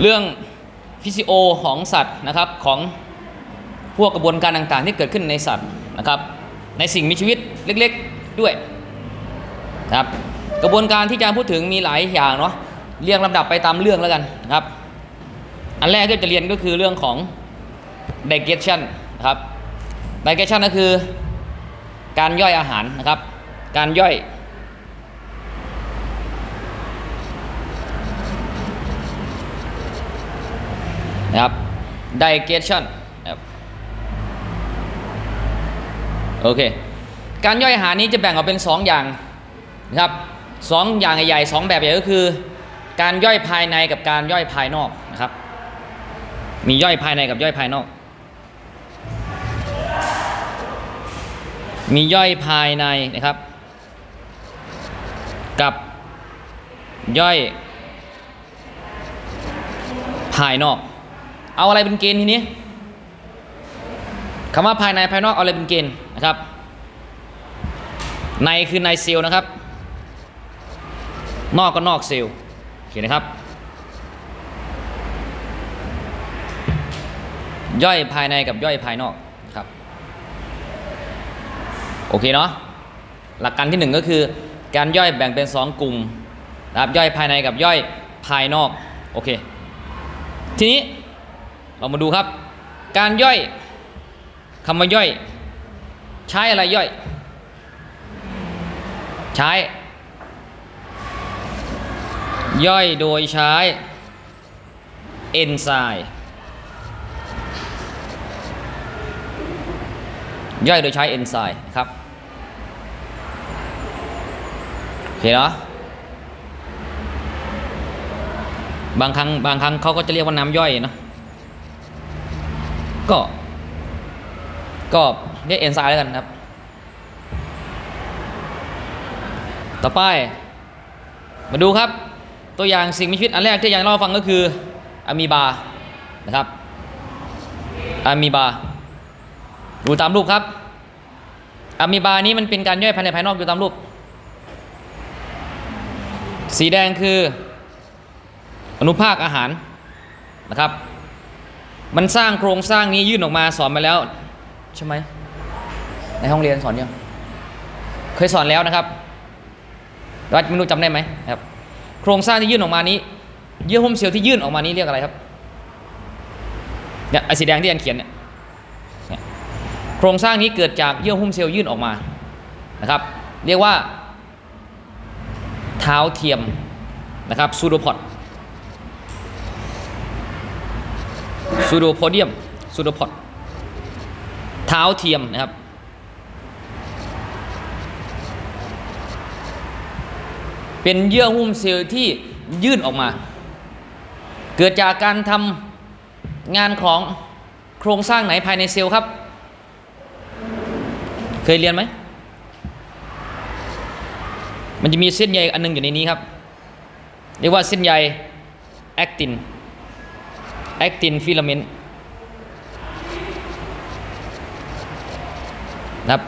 เรื่องฟิสิโอของสัตว์นะครับของพวกกระบวนการต่างๆ ที่เกิดขึ้นในสัตว์นะครับ ในสิ่งมีชีวิตเล็กๆด้วยนะครับกระบวนการที่อาจารย์พูดถึงมีหลายอย่างเนาะเรียงลำดับไปตามเรื่องแล้วกันนะครับ อันแรกที่จะเรียนก็คือเรื่องของ digestion นะครับ digestion ก็คือการย่อยอาหารนะครับ การย่อย นะครับ digestion นะครับโอเคการย่อยอาหารนี้จะแบ่งออกเป็น 2 อย่างนะครับสองอย่างใหญ่ๆสองแบบใหญ่ก็คือ การย่อยภายในกับการย่อยภายนอกนะครับ มีย่อยภายในกับย่อยภายนอก มีย่อยภายในนะครับ กับย่อยภายนอก เอาอะไรเป็นเกณฑ์ทีนี้คำว่าภายในภายนอกเอาอะไรเป็นเกณฑ์นะครับ ในคือในเซลล์นะครับ นอกก็นอกเซลล์โอเคนะครับ ย่อยภายในกับย่อยภายนอกนะครับ โอเคเนาะหลักการที่หนึ่งก็คือ การย่อยแบ่งเป็น 2 กลุ่มนะครับย่อยภายในกับย่อยภายนอกโอเคทีนี้ เรามาดูครับ การย่อยคำว่าย่อย ใช้อะไรย่อย ใช้ ย่อยโดยใช้เอนไซม์ย่อยโดยใช้เอนไซม์ครับโอเคเนาะบางครั้งบางครั้งเขาก็จะเรียกว่าน้ำย่อยเนาะ ก็ ก็เรียกเอนไซม์แล้วกันครับ ต่อไป มาดูครับ ตัวอย่างสิ่งมีชีวิตอันแรกที่อยากเล่าฟังก็คืออะมีบา นะครับอะมีบา ดูตามรูปครับอะมีบานี้มันเป็นการย่อยภายในภายนอกดูตามรูป สีแดงคืออนุภาคอาหารนะครับ มันสร้างโครงสร้างนี้ยื่นออกมาสอนมาแล้ว ใช่ไหมในห้องเรียนสอนยังเคยสอนแล้วนะครับแต่ว่าไม่รู้จำได้ไหมครับ โครงสร้างที่ยื่นออกมานี้ เยื่อหุ้มเซลล์ที่ยื่นออกมานี้เรียกอะไรครับเนี่ยไอสีแดงที่อันเขียนเนี่ยเนี่ยโครงสร้างนี้เกิดจากเยื่อหุ้มเซลล์ยื่นออกมานะครับ เรียกว่า เท้าเทียมนะครับซูโดพอด ซูโดโพเดียมซูโดพอดเท้าเทียมนะครับ เป็นเยื่อหุ้มเซลล์ที่ยื่นออกมา เกิดจากการทำงานของโครงสร้างไหนภายในเซลล์ครับ เคยเรียนไหมมันจะมีเส้นใยอันหนึงอยู่ในนี้ครับ เรียกว่าเส้นใยแอคติน แอคตินฟิลาเมนต์นะครับ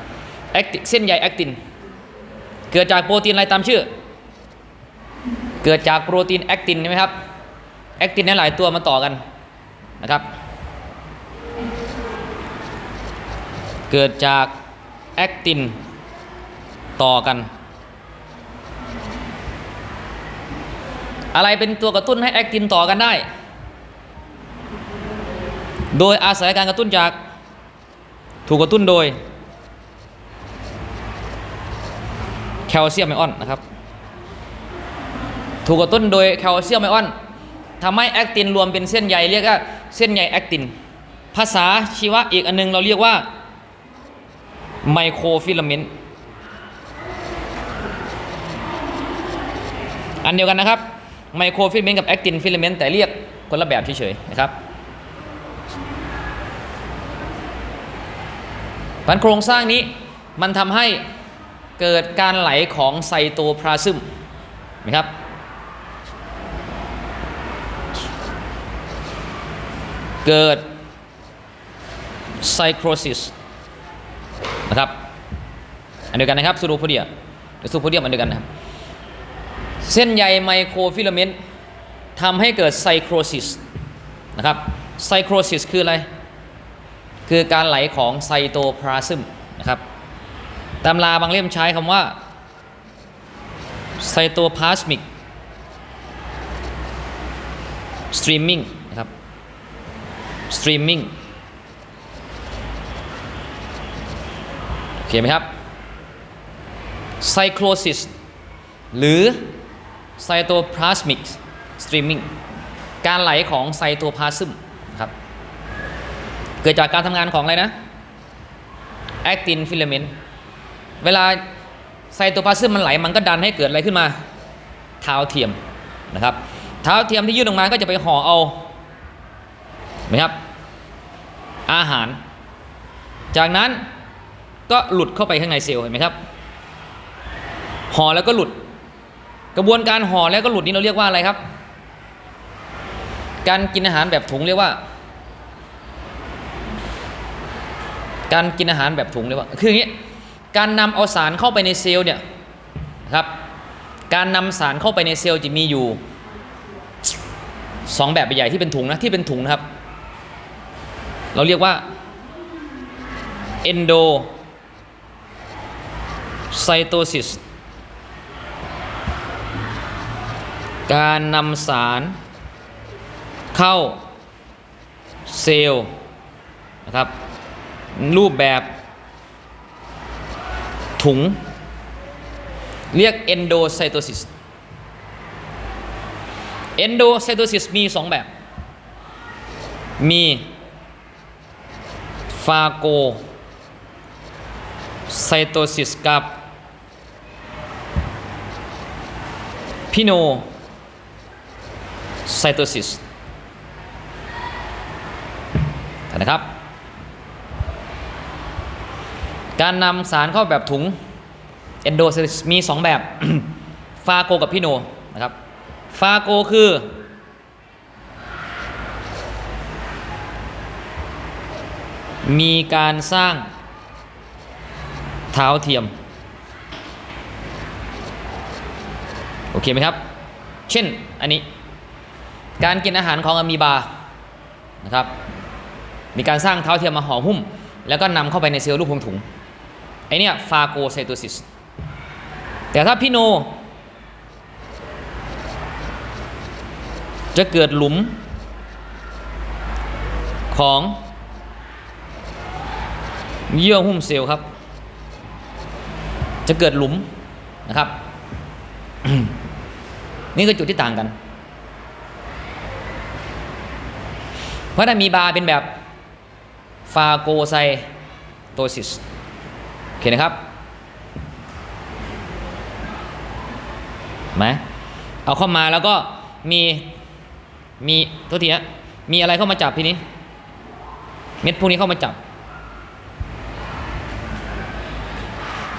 actin เส้นใยแอคติน เกิดจากโปรตีนอะไรตามชื่อ เกิดจากโปรตีนแอคตินใช่ไหมครับแอคตินนั้นหลายตัวมาต่อกันนะครับ เกิดจากแอคตินต่อกัน อะไรเป็นตัวกระตุ้นให้แอคตินต่อกันได้ โดยอาศัยการกระตุ้นจาก ถูกกระตุ้นโดย แคลเซียมไอออนนะครับ ถูกกระตุ้นโดยแคลเซียมไอออนทำให้แอคตินรวมเป็นเส้นใยเรียกว่าเส้นใยแอคติน ภาษาชีวะอีกอันนึงเราเรียกว่าไมโครฟิลาเมนต์อันเดียวกันนะครับไมโครฟิลาเมนต์กับแอคตินฟิลาเมนต์แต่เรียกคนละแบบเฉยๆนะครับ พันโครงสร้างนี้มันทำให้เกิดการไหลของไซโตพลาซึมนะครับเกิดไซโครซิสนะครับอันเดียวกันนะครับซูโดโพเดียหรือซูโพเดียมอันเดียวกันนะครับ เส้นใยไมโครฟิลาเมนต์ทำให้เกิดไซโครซิสนะครับไซโครซิสคืออะไร คือการไหลของไซโตพลาซึมนะครับตำราบางเล่มใช้คำว่าไซโตพลาสมิกสตรีมมิ่งนะครับสตรีมมิ่งโอเคไหมครับไซโครซิสหรือไซโตพลาสมิกสตรีมมิ่งการไหลของไซโตพลาซึม เกิดจากการทำงานของอะไรนะแอคตินฟิลาเมนต์เวลาไซโตพลาซึมมันไหลมันก็ดันให้เกิดอะไรขึ้นมาเท้าเทียมนะครับเท้าเทียมที่ยื่นออกมาก็จะไปห่อเอาไหมครับอาหาร จากนั้นก็หลุดเข้าไปข้างในเซลล์เห็นไหมครับห่อแล้วก็หลุด กระบวนการห่อแล้วก็หลุดนี้เราเรียกว่าอะไรครับ การกินอาหารแบบถุงเรียกว่า การกินอาหารแบบถุงเรียว่าคืออย่างนี้การนำเอาสารเข้าไปในเซลล์เนี่ยครับการนำสารเข้าไปในเซลล์จะมีอยู่สองแบบใหญ่ที่เป็นถุงนะที่เป็นถุงนะครับ เราเรียกว่า endo cytosis การนำสารเข้าเซลล์นะครับ รูปแบบถุง เรียก endocytosis endocytosis มีสองแบบ มีฟาโกไซโตซิสกับพิโนไซโตซิสนะครับ การนำสารเข้าแบบถุง endocytosis มี 2 แบบ ฟาโกกับพิโนนะครับ ฟาโกคือมีการสร้างเท้าเทียม โอเคไหมครับ เช่นอันนี้ การกินอาหารของอะมีบานะครับ มีการสร้างเท้าเทียมมาห่อหุ้ม แล้วก็นำเข้าไปในเซลล์รูปพวงถุง เนี่ยฟาโกไซโตซิสแต่ถ้าพิโน จะเกิดหลุมของเยื่อหุ้มเซลล์ครับ จะเกิดหลุมนะครับ นี่คือจุดที่ต่างกัน เพราะถ้ามีบาเป็นแบบฟาโกไซโตซิส เคนะครับไหมเอาเข้ามาแล้วก็มีมีโทุกทีนะมีอะไรเข้ามาจับทีนี้ เม็ดพวกนี้เข้ามาจับ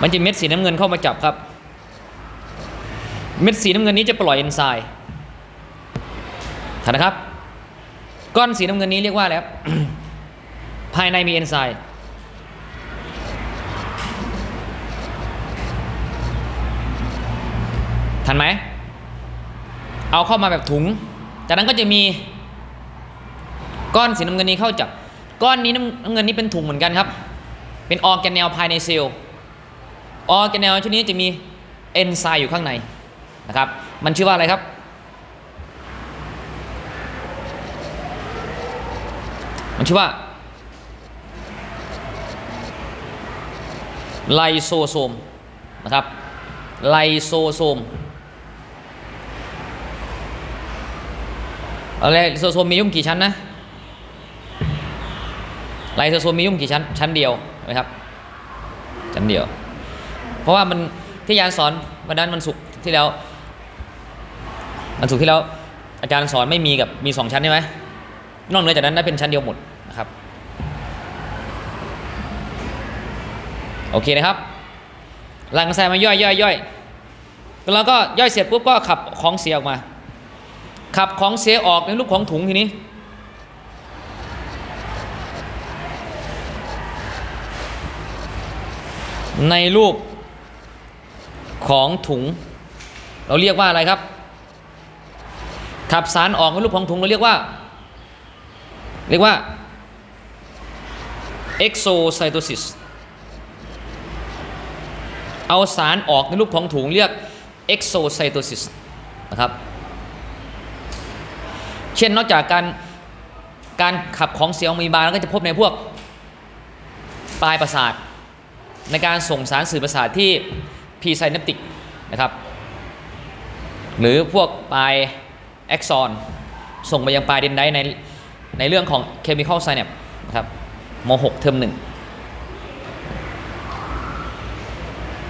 มันจะเม็ดสีน้ำเงินเข้ามาจับครับ เม็ดสีน้ำเงินนี้จะปล่อยเอนไซม์ถ่านนะครับ ก้อนสีน้ำเงินนี้เรียกว่าอะไรครับภายในมีเอนไซม์ ทันไหม เอาเข้ามาแบบถุง จากนั้นก็จะมี ก้อนสีน้ำเงินนี้เข้าจับ ก้อนนี้น้ำเงินนี้เป็นถุงเหมือนกันครับ เป็นออร์แกเนลภายในเซลล์ออร์แกเนลชนิดนี้จะมีเอนไซม์อยู่ข้างในนะครับ มันชื่อว่าอะไรครับ มันชื่อว่าไลโซโซมนะครับไลโซโซม อะไรโซโซมียุ่มกี่ชั้นนะไลโซโซมียุ่มกี่ชั้น ชั้นเดียวไหมครับ ชั้นเดียว เพราะว่ามันที่อาจารย์สอนวันนั้นมันสุกที่แล้ว มันสุกที่แล้ว อาจารย์สอนไม่มีกับมีสองชั้นใช่ไหมนอกเหนือจากนั้นได้เป็นชั้นเดียวหมดนะครับ โอเคนะครับหลังแซมมาย่อยย่อยย่อยแล้วก็ย่อยเสร็จปุ๊บก็ขับของเสียออกมา ขับของเสียออกในรูปของถุงทีนี้ ในรูปของถุง เราเรียกว่าอะไรครับ ขับสารออกในรูปของถุงเราเรียกว่า เรียกว่า exocytosis เอาสารออกในรูปของถุงเรียก exocytosis นะครับ เช่นนอกจากการการขับของเสียของมีบาแล้วก็จะพบในพวกปลายประสาท ในการส่งสารสื่อประสาทที่พีไซนัปติกนะครับ หรือพวกปลายแอ็กซอนส่งไปยังปลายเดนไดในในเรื่องของ chemical synapse นะครับม .6 เทอมหนึ่ง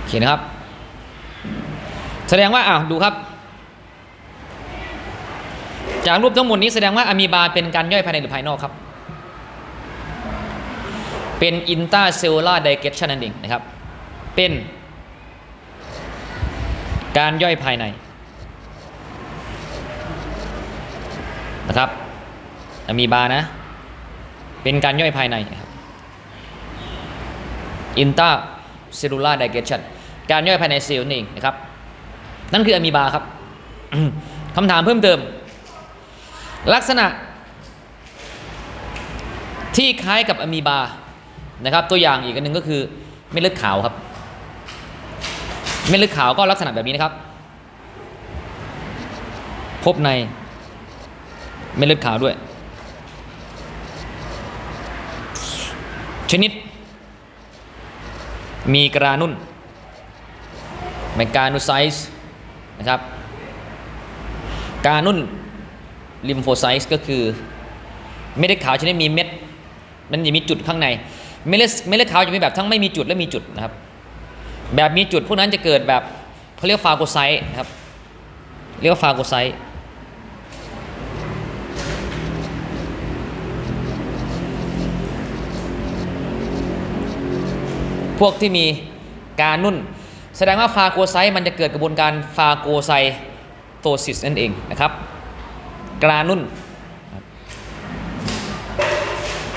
เขียนนะครับ แสดงว่าอ้าวดูครับ จากรูปทั้งหมดนี้แสดงว่าอะมีบาเป็นการย่อยภายในหรือภายนอกครับ เป็นอินตาเซลลูลาร์ไดเกชันนั่นเองนะครับ เป็น การย่อยภายในนะครับอะมีบานะ เป็นการย่อยภายในครับอินตาเซลลูลาร์ไดเกชันการย่อยภายในเซลล์นั่นเองนะครับ นั่นคืออะมีบาครับคำถามเพิ่มเติม ลักษณะที่คล้ายกับอะมีบานะครับ ตัวอย่างอีกอันหนึ่งก็คือเม็ดเลือดขาวครับ เม็ดเลือดขาวก็ลักษณะแบบนี้นะครับ พบในเม็ดเลือดขาวด้วย ชนิด มีกรานุ่นเมกานูไซส์นะครับ กานุ่น ลิมโฟไซต์ก็คือเม็ดเลือดขาวชนิดมีเม็ด มันจะมีจุดข้างใน เม็ดเลือดเม็ดเลือดขาวจะมีแบบทั้งไม่มีจุดและมีจุดนะครับ แบบมีจุดพวกนั้นจะเกิดแบบเขาเรียกฟาโกไซต์นะครับ เรียกว่าฟาโกไซต์พวกที่มีการนุ่น แสดงว่าฟาโกไซต์มันจะเกิดกระบวนการฟาโกไซโตซิสนั่นเองนะครับ กรานุ่น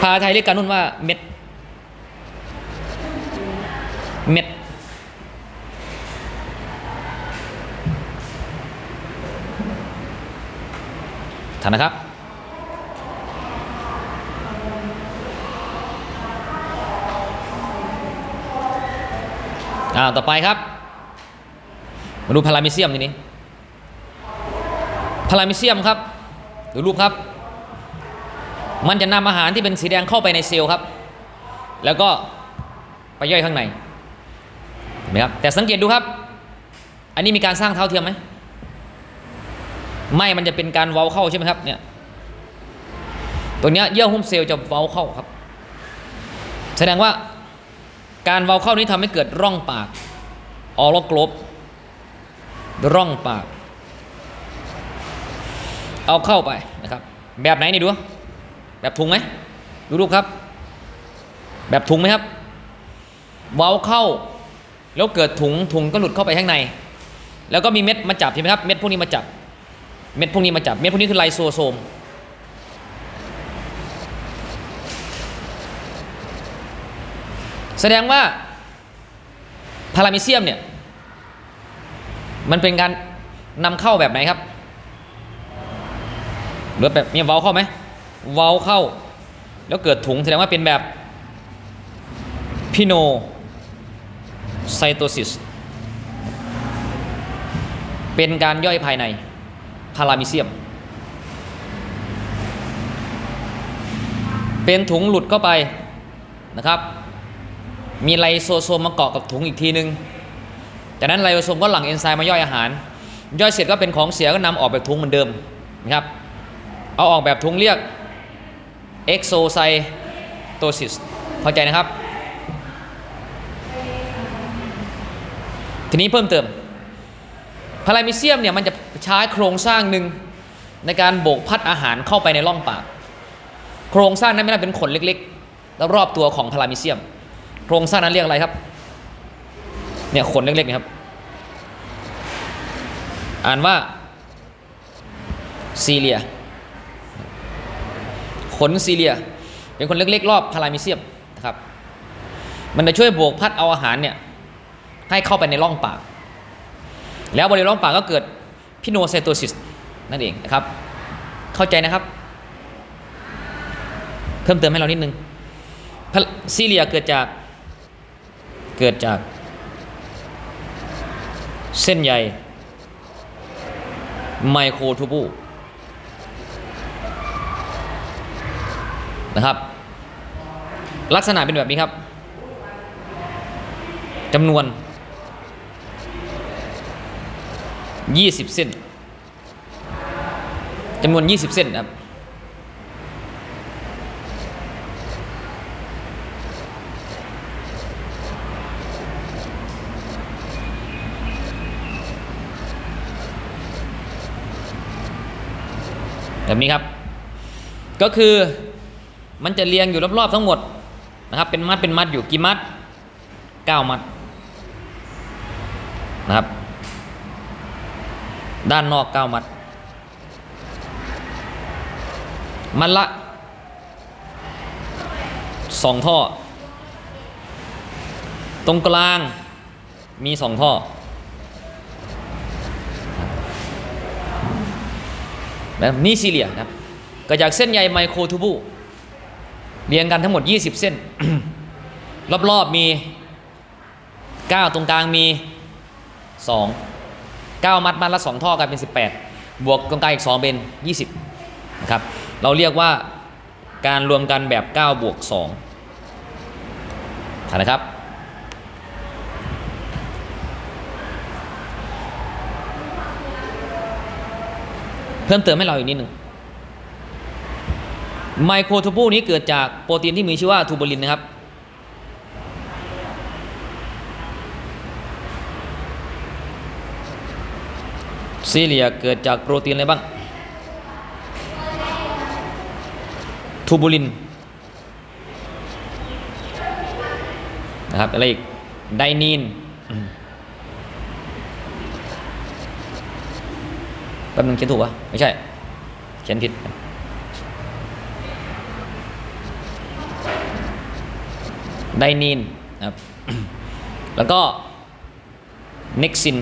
ภาษาไทยเรียกกรานุ่นว่าเม็ด เม็ดทันนะครับอ่าต่อไปครับ มาดูพารามิเซียมทีนี้พารามิเซียมครับ ดูรูปครับ มันจะนำอาหารที่เป็นสีแดงเข้าไปในเซลล์ครับ แล้วก็ไปย่อยข้างในเห็นไหมครับแต่สังเกตดูครับ อันนี้มีการสร้างเท้าเทียมไหมไม่มันจะเป็นการเว้าเข้าใช่ไหมครับเนี่ยตัวเนี้ยเยื่อหุ้มเซลล์จะเว้าเข้าครับ แสดงว่าการเว้าเข้านี้ทำให้เกิดร่องปากออโลโกลบร่องปาก เอาเข้าไปนะครับ แบบไหนนี่ดู แบบถุงไหมดูรูปครับ แบบถุงไหมครับ เว้าเข้า แล้วเกิดถุงถุงก็หลุดเข้าไปข้างใน แล้วก็มีเม็ดมาจับใช่ไหมครับ เม็ดพวกนี้มาจับ เม็ดพวกนี้มาจับ เม็ดพวกนี้คือไลโซโซม แสดงว่าพารามิเซียมเนี่ย มันเป็นการนำเข้าแบบไหนครับ หรือแบบมีเว้าเข้าไหมเว้าเข้า แล้วเกิดถุงแสดงว่าเป็นแบบพิโนไซโตซิสเป็นการย่อยภายในพารามิเซียม เป็นถุงหลุดเข้าไปนะครับ มีไลโซโซมมาเกาะกับถุงอีกทีนึง จากนั้นไลโซโซมก็หลั่งเอนไซม์มาย่อยอาหาร ย่อยเสร็จก็เป็นของเสียก็นำออกแบบถุงเหมือนเดิมนะครับ เอาออกแบบถุงเรียกเอ็กโซไซโตซิสเข้าใจนะครับ ทีนี้เพิ่มเติมพารามิเซียมเนี่ยมันจะใช้โครงสร้างหนึ่งในการโบกพัดอาหารเข้าไปในร่องปาก โครงสร้างนั้นไม่ได้เป็นขนเล็กๆ แล้วรอบตัวของพารามิเซียม โครงสร้างนั้นเรียกอะไรครับ เนี่ยขนเล็กๆนี่ครับ อ่านว่าซีเลีย ขนซีเลีย เป็นคนเล็กๆ รอบพารามิเซียมนะครับ มันจะช่วยโบกพัดเอาอาหารเนี่ยให้เข้าไปในร่องปาก แล้วบริเวณร่องปากก็เกิดพิโนไซโตซิสนั่นเองนะครับ เข้าใจนะครับ เพิ่มเติมให้เรานิดนึงซีเรียเกิดจากเกิดจากเส้นใยไมโครทูบู นะครับ ลักษณะเป็นแบบนี้ครับจำนวน 20 เส้นจำนวน 20 เส้นครับแบบนี้ครับ ก็คือ มันจะเรียงอยู่รอบๆทั้งหมดนะครับเป็นมัดเป็นมัดอยู่กี่มัด9มัดนะครับ ด้านนอก9มัด มัดละ2ท่อ ตรงกลางมี2ท่อ แบบนี่ซีเรียนะครับก็จากเส้นใยไมโครทูบู เรียงกันทั้งหมด 20 เส้น รอบๆมี 9 ตรงกลางมี 2 9 มัดมัดละ 2 ท่อกันเป็น 18 บวกตรงกลางอีก 2 เป็น 20นะครับเราเรียกว่าการรวมกันแบบ 9 บวก2นะครับเพิ่มเติมให้เราอีกนิดหนึ่ง ไมโครทูบูนี้เกิดจากโปรตีนที่มีชื่อว่าทูบูลินนะครับ ซีเลียเกิดจากโปรตีนอะไรบ้าง ทูบูลินนะครับอะไรอีก ไดนีนแป๊บนึงเขียนถูกปะไม่ใช่ เขียนผิด ไดนีนนะครับแล้วก็เน็กซิน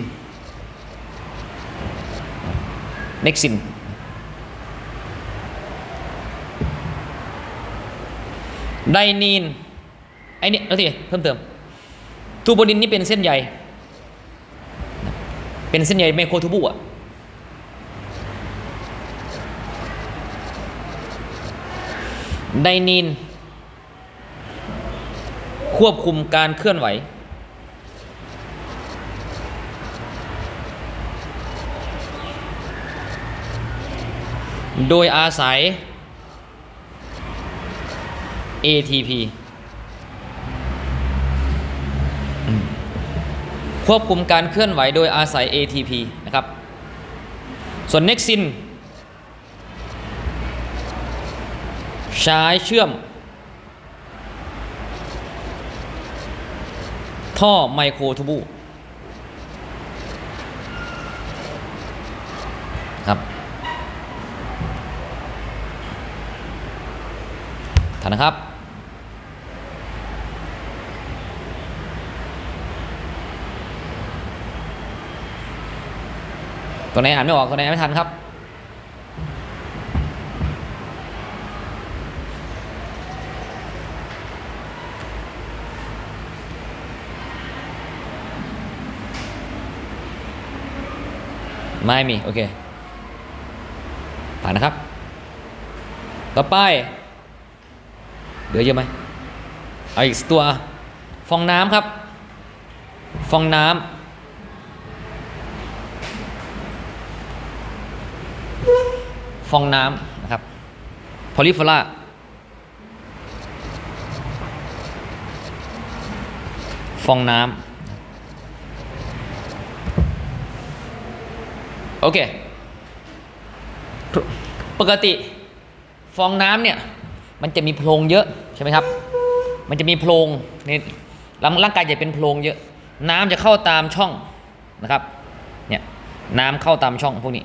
เน็กซินไดนีนไอ้นี่เอาสิเพิ่มเติมทูโบลินนี่เป็นเส้นใยเป็นเส้นใยไมโครทูบูอะไดนีน ควบคุมการเคลื่อนไหว โดยอาศัย ATP ควบคุมการเคลื่อนไหวโดยอาศัย ATP นะครับ ส่วนเน็กซินใช้เชื่อม ท่อไมโครทูบูครับทันนะครับ ตัวไหนอ่านไม่ออกตัวไหนไม่ทันครับ ไม่มี โอเค ผ่านนะครับ ต่อไป เหลือเยอะไหมเอาอีกตัว ฟองน้ำครับ ฟองน้ำ ฟองน้ำนะครับ พอลิฟอร่าฟองน้ำ โอเค ปกติฟองน้ำเนี่ย มันจะมีโพรงเยอะใช่ไหมครับ มันจะมีโพรงในร่างร่างกายจะเป็นโพรงเยอะ น้ำจะเข้าตามช่องนะครับ เนี่ยน้ำเข้าตามช่องพวกนี้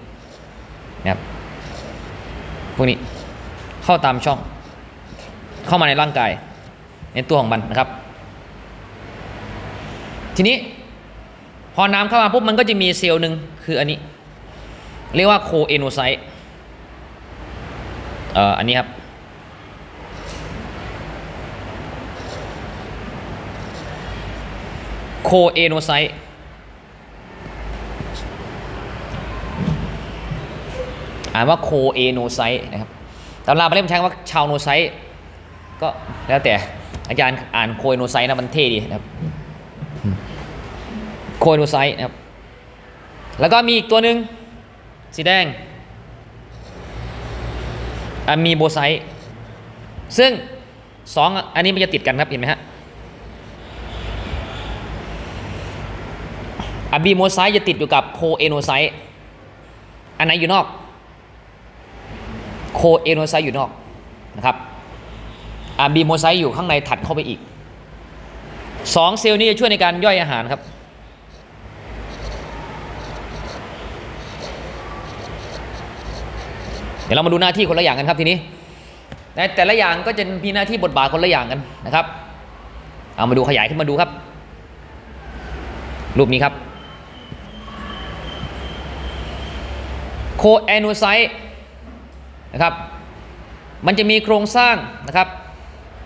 นะครับพวกนี้เข้าตามช่อง เข้ามาในร่างกาย ในตัวของมันนะครับ ทีนี้พอน้ำเข้ามาปุ๊บมันก็จะมีเซลล์หนึ่งคืออันนี้ เรียกว่าโคเอโนไซต์เอ่ออันนี้ครับ โคเอโนไซต์อ่านว่าโคเอโนไซต์นะครับตำราไปเล่มใช้คำว่าชาวโนไซต์ก็แล้วแต่อาจารย์อ่านโคเอโนไซต์นะมันเท่ดีนะครับโคเอโนไซต์นะครับ แล้วก็มีอีกตัวหนึ่ง สีแดงมีโบไซต์ซึ่งสองอันนี้มันจะติดกันครับเห็นไหมฮะอะบีโมไซต์จะติดอยู่กับโคเอโนไซต์อันไหนอยู่นอก โคเอโนไซต์อยู่นอกนะครับอะบีโมไซต์อยู่ข้างในถัดเข้าไปอีกสองเซลล์นี้จะช่วยในการย่อยอาหารครับ ดี๋ยวเรามาดูหน้าที่คนละอย่างกันครับทีนี้ในแต่ละอย่างก็จะมีหน้าที่บทบาทคนละอย่างกันนะครับ เอามาดูขยายขึ้นมาดูครับ รูปนี้ครับโคแอนูไซต์นะครับ มันจะมีโครงสร้างนะครับ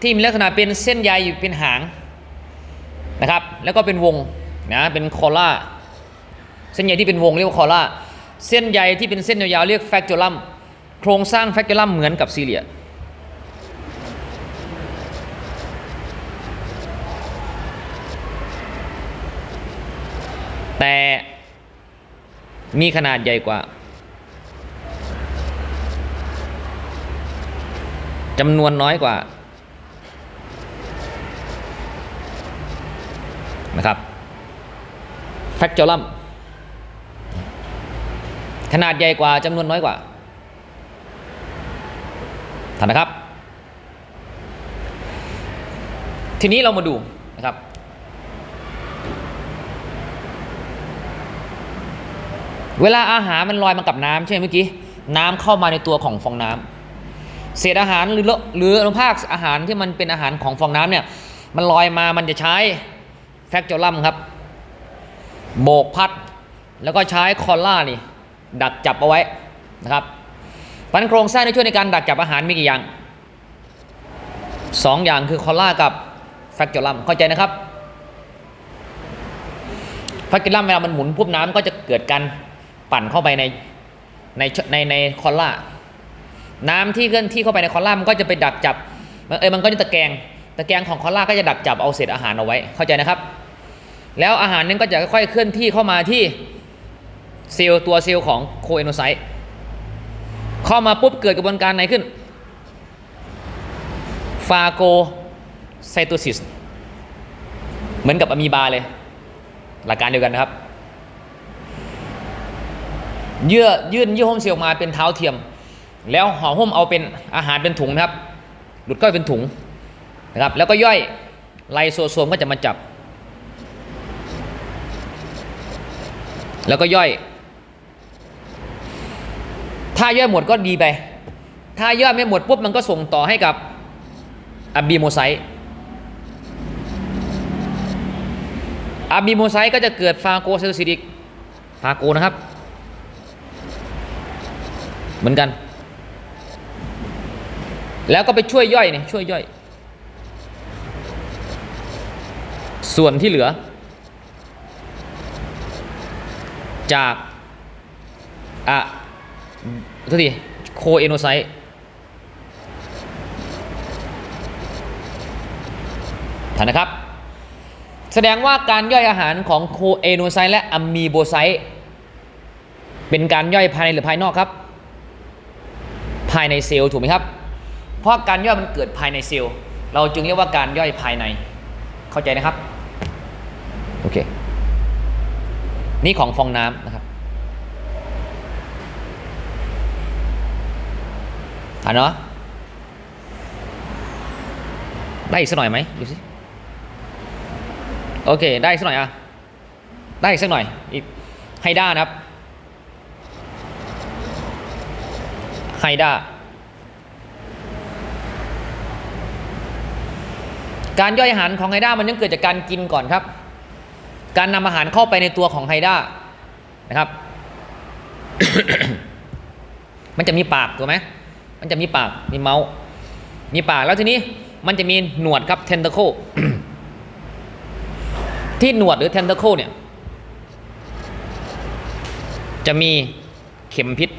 ที่มีลักษณะเป็นเส้นใยอยู่เป็นหางนะครับ แล้วก็เป็นวงนะเป็นคอล่าเส้นใยที่เป็นวงเรียกว่าคอล่าเส้นใยที่เป็นเส้นยาวๆเรียกแฟกจูลัม โครงสร้างแฟกจูลัมเหมือนกับซีเลียแต่มีขนาดใหญ่กว่าจำนวนน้อยกว่านะครับแฟกเจูลัมขนาดใหญ่กว่าจำนวนน้อยกว่าันนะครับ ทีนี้เรามาดูนะครับเวลาอาหารมันลอยมากับน้ำใช่ไหมเมื่อกี้น้ำเข้ามาในตัวของฟองน้ำเศษอาหารหรือหรืออนุภาคอาหารที่มันเป็นอาหารของฟองน้ำเนี่ยมันลอยมามันจะใช้แฟกจูลัมครับโบกพัด แล้วก็ใช้คอลล่านี่ ดักจับเอาไว้นะครับ พันโครงสร้างที่ช่วยในการดักจับอาหารมีกี่อย่างสองอย่างคือคอล่ากับแฟกจูลัมเข้าใจนะครับแฟกจูลัมเวลามันหมุนปุ๊บน้ำก็จะเกิดการปั่นเข้าไปในในในในคอล่าน้ำที่เคลื่อนที่เข้าไปในคอล่ามันก็จะไปดักจับเออมันก็จะตะแกรงตะแกรงของคอล่าก็จะดักจับเอาเศษอาหารเอาไว้ เข้าใจนะครับ แล้วอาหารนั้นก็จะค่อยๆเคลื่อนที่เข้ามาที่เซลล์ตัวเซลล์ของโคเอโนไซต์ เข้ามาปุ๊บเกิดกระบวนการไหนขึ้น ฟาโกไซโตซิส เหมือนกับอะมีบาเลย หลักการเดียวกันนะครับ เยื่อยื่นเยื่อหุ้มเซลล์ออกมาเป็นเท้าเทียม แล้วห่อหุ้มเอาเป็นอาหารเป็นถุงนะครับ หลุดเข้าไปเป็นถุงนะครับ แล้วก็ย่อยไลโซโซมก็จะมาจับ แล้วก็ย่อย ถ้าย่อยหมดก็ดีไป ถ้าย่อยไม่หมดปุ๊บมันก็ส่งต่อให้กับอะบีโมไซต์อะบีโมไซต์ก็จะเกิดฟาโกเซลซิดิกฟาโกนะครับ เหมือนกัน แล้วก็ไปช่วยย่อยนี่ช่วยย่อย ส่วนที่เหลือ จากอะ โทุกทีโคเอโนไซต์ท่านนะครับ แสดงว่าการย่อยอาหารของโคเอโนไซต์และอะมีโบไซต์เป็นการย่อยภายในหรือภายนอกครับ ภายในเซลล์ถูกไหมครับ เพราะการย่อยมันเกิดภายในเซลล์ เราจึงเรียกว่าการย่อยภายใน เข้าใจนะครับ โอเค นี่ของฟองน้ำนะครับ อ่านเนาะได้อีกสักหน่อยไหมดูสิโอเค ได้อีกสักหน่อยอะได้อีกสักหน่อยอีกไฮด้านะครับไฮด้าการย่อยอาหารของไฮด้ามันยังเกิดจากการกินก่อนครับ การนำอาหารเข้าไปในตัวของไฮด้านะครับ มันจะมีปากถูกไหม มันจะมีปากมีเมาส์มีปากแล้วทีนี้มันจะมีหนวดครับ tentacle ที่หนวดหรือ tentacle เนี่ย จะมีเข็มพิษ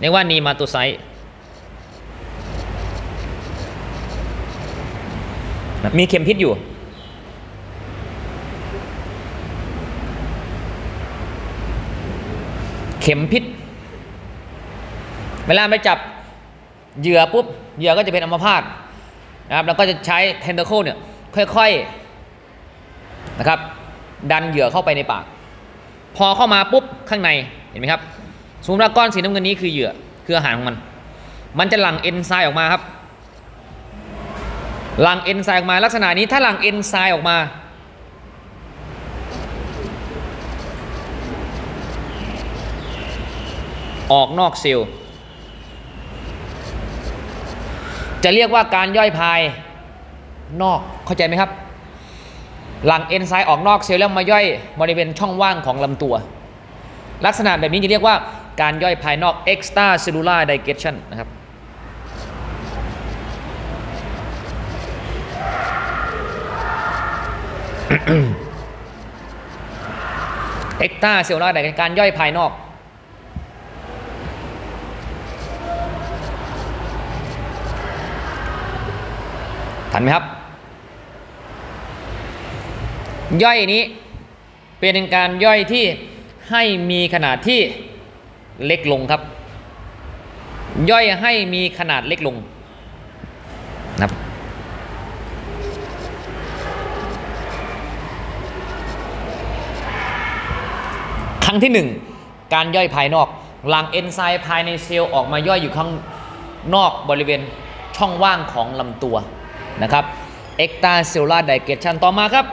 เรียกว่านีมาตัวไซต์มีเข็มพิษอยู่ เข็มพิษ เวลาไปจับเหยื่อปุ๊บเหยื่อก็จะเป็นอัมพาตนะครับแล้วก็จะใช้เทนเ a อร์โคเนี่ยค่อยๆนะครับดันเหยื่อเข้าไปในปาก พอเข้ามาปุ๊บข้างในเห็นไหมครับสมมติว่าก้อนสีน้ำเงินนี้คือเหยื่อคืออาหารของมัน มันจะหลั่งเอนไซม์ออกมาครับหลั่งเอนไซม์ออกมาลักษณะนี้ถ้าหลั่งเอนไซม์ออกมาออกนอกเซลล์ จะเรียกว่าการย่อยพายนอกเข้าใจไหมครับ หลังเอนไซม์ออกนอกเซลล์แล้วมาย่อยบริเวณช่องว่างของลำตัว ลักษณะแบบนี้จะเรียกว่าการย่อยภายนอก extra cellular digestion นะครับ extra cellular digestion การย่อยภายนอก ทันไหมครับ ย่อยนี้เป็นการย่อยที่ให้มีขนาดที่เล็กลงครับ ย่อยให้มีขนาดเล็กลงนะครับครั้งที่หนึ่งการย่อยภายนอก หลังเอนไซม์ภายในเซลล์ออกมาย่อยอยู่ข้างนอกบริเวณช่องว่างของลำตัว นะครับ extra cellular digestion ต่อมาครับ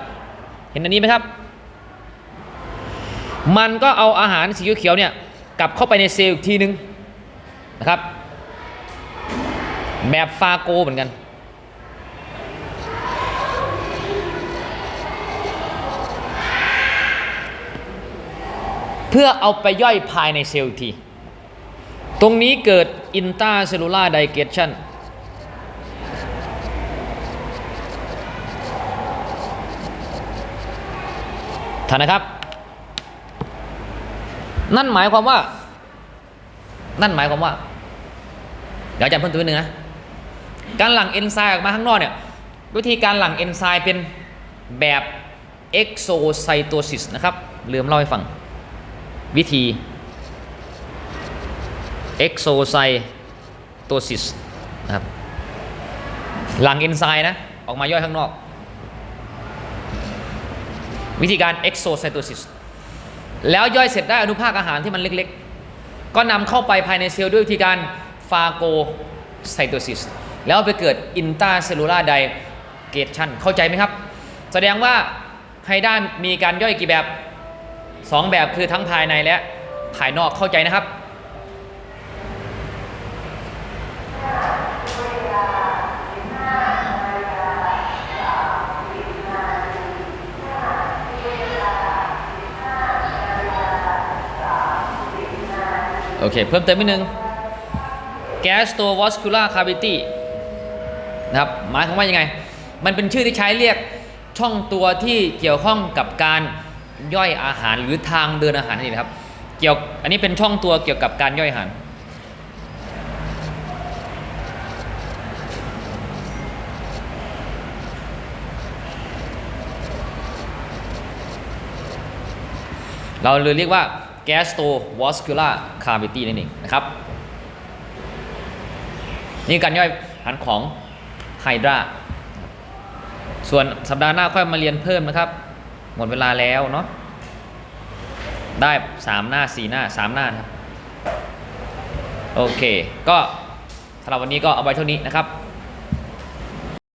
เห็นอันนี้ไหมครับ มันก็เอาอาหารสีเขียวเนี่ยกลับเข้าไปในเซลล์อีกทีนึงนะครับ แบบฟาโกเหมือนกันเพื่อเอาไปย่อยภายในเซลล์อีกที ตรงนี้เกิด intracellular digestion ท่านนะครับ นั่นหมายความว่า นั่นหมายความว่า เดี๋ยวอาจารย์เพิ่มตัวนึงนะ การหลั่งเอนไซม์ออกมาข้างนอกเนี่ย วิธีการหลั่งเอนไซม์เป็นแบบ exocytosis นะครับลืมเล่าให้ฟัง วิธี exocytosis นะครับหลั่งเอนไซม์นะ ออกมาย่อยข้างนอก วิธีการเอ็กโซไซโตซิสแล้วย่อยเสร็จได้อนุภาคอาหารที่มันเล็กๆ ก็นำเข้าไปภายในเซลล์ด้วยวิธีการฟาโกไซโตซิสแล้วไปเกิดอินตาเซลูลาไดเกชันเข้าใจไหมครับ แสดงว่าไฮด้านมีการย่อยกี่แบบ 2 แบบคือทั้งภายในและภายนอกเข้าใจนะครับ โอเค เพิ่มเติมนิดนึง gastrovascular cavity นะครับหมายความว่ายังไง มันเป็นชื่อที่ใช้เรียกช่องตัวที่เกี่ยวข้องกับการย่อยอาหารหรือทางเดินอาหารนี่นะครับ เกี่ยวอันนี้เป็นช่องตัวเกี่ยวกับการย่อยอาหารเราเลยเรียกว่า gastrovascular cavity นั่นเองนะครับ นี่การย่อยอาหารของไฮดราส่วนสัปดาห์หน้าค่อยมาเรียนเพิ่มนะครับ หมดเวลาแล้วเนาะได้ 3 หน้า 4 หน้า 3 หน้าครับ โอเค ก็สำหรับวันนี้ก็เอาไว้เท่านี้นะครับ